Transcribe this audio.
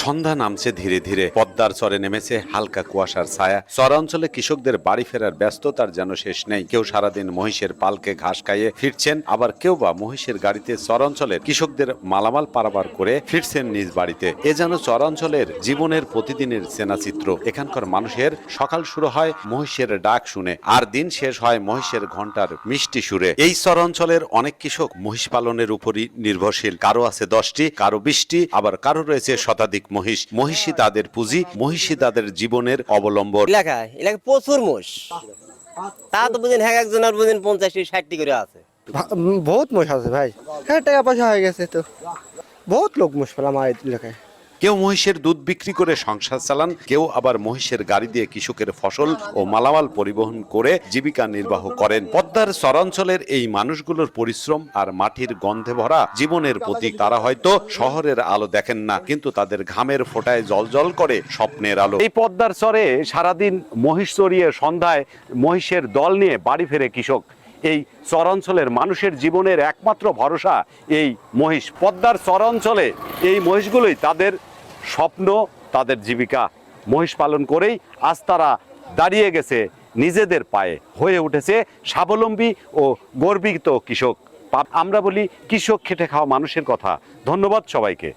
সন্ধ্যা নামছে ধীরে ধীরে। পদ্মার চরে নেমেছে হালকা কুয়াশার ছায়া। চরাঞ্চলে কৃষকদের বাড়ি ফেরার ব্যস্ততার যেন শেষ নেই। কেউ সারাদিন মহিষের পালকে ঘাস খাইয়ে ফিরছেন, আবার কেউ বা মহিষের গাড়িতে চরাঞ্চলের কৃষকদের মালামাল পারাবার করে ফিরছেন নিজ বাড়িতে। এ যেন চরাঞ্চলের জীবনের প্রতিদিনের চেনাচিত্র। এখানকার মানুষের সকাল শুরু হয় মহিষের ডাক শুনে, আর দিন শেষ হয় মহিষের ঘণ্টার মিষ্টি সুরে। এই চরাঞ্চলের অনেক কৃষক মহিষ পালনের উপরই নির্ভরশীল। কারও আছে দশটি, কারও বিশটি, আবার কারও রয়েছে শতাধিক। মহিষ মহিষী তাদের পুঁজি মহিষী তাদের জীবনের অবলম্বন। এলাকায় এলাকায় প্রচুর মোষ। তা তো বুঝেন এক একজনের বুঝেন পঞ্চাশটি ষাটটি করে আছে। বহুত মোষ আছে ভাই। হ্যাঁ টাকা পয়সা হয়ে গেছে তো। বহুত লোক মোষ পেলাম আমার এলাকায়। কেউ মহিষের দুধ বিক্রি করে সংসার চালান, কেউ আবার মহিষের গাড়ি দিয়ে কৃষকের ফসল ও মালামাল পরিবহন করে জীবিকা নির্বাহ করেন। পদ্মার চরাঞ্চলের এই মানুষগুলোর পরিশ্রম আর মাটির গন্ধে ভরা জীবনের প্রতীক তারা হয়তো শহরের আলো দেখেন না, কিন্তু তাদের ঘামের ফোঁটায় জল করে স্বপ্নের আলো। এই পদ্মার চরে সারাদিন মহিষ চড়িয়ে সন্ধ্যায় মহিষের দল নিয়ে বাড়ি ফেরে কৃষক। এই চরাঞ্চলের মানুষের জীবনের একমাত্র ভরসা এই মহিষ। পদ্মার চরাঞ্চলে এই মহিষগুলোই তাদের স্বপ্ন তাদের জীবিকা মহিষ পালন করেই আজ তারা দাঁড়িয়ে গেছে নিজেদের পায়ে হয়ে উঠেছে স্বাবলম্বী ও গর্বিত কৃষক। আমরা বলি কৃষক খেটে খাওয়া মানুষের কথা। ধন্যবাদ সবাইকে।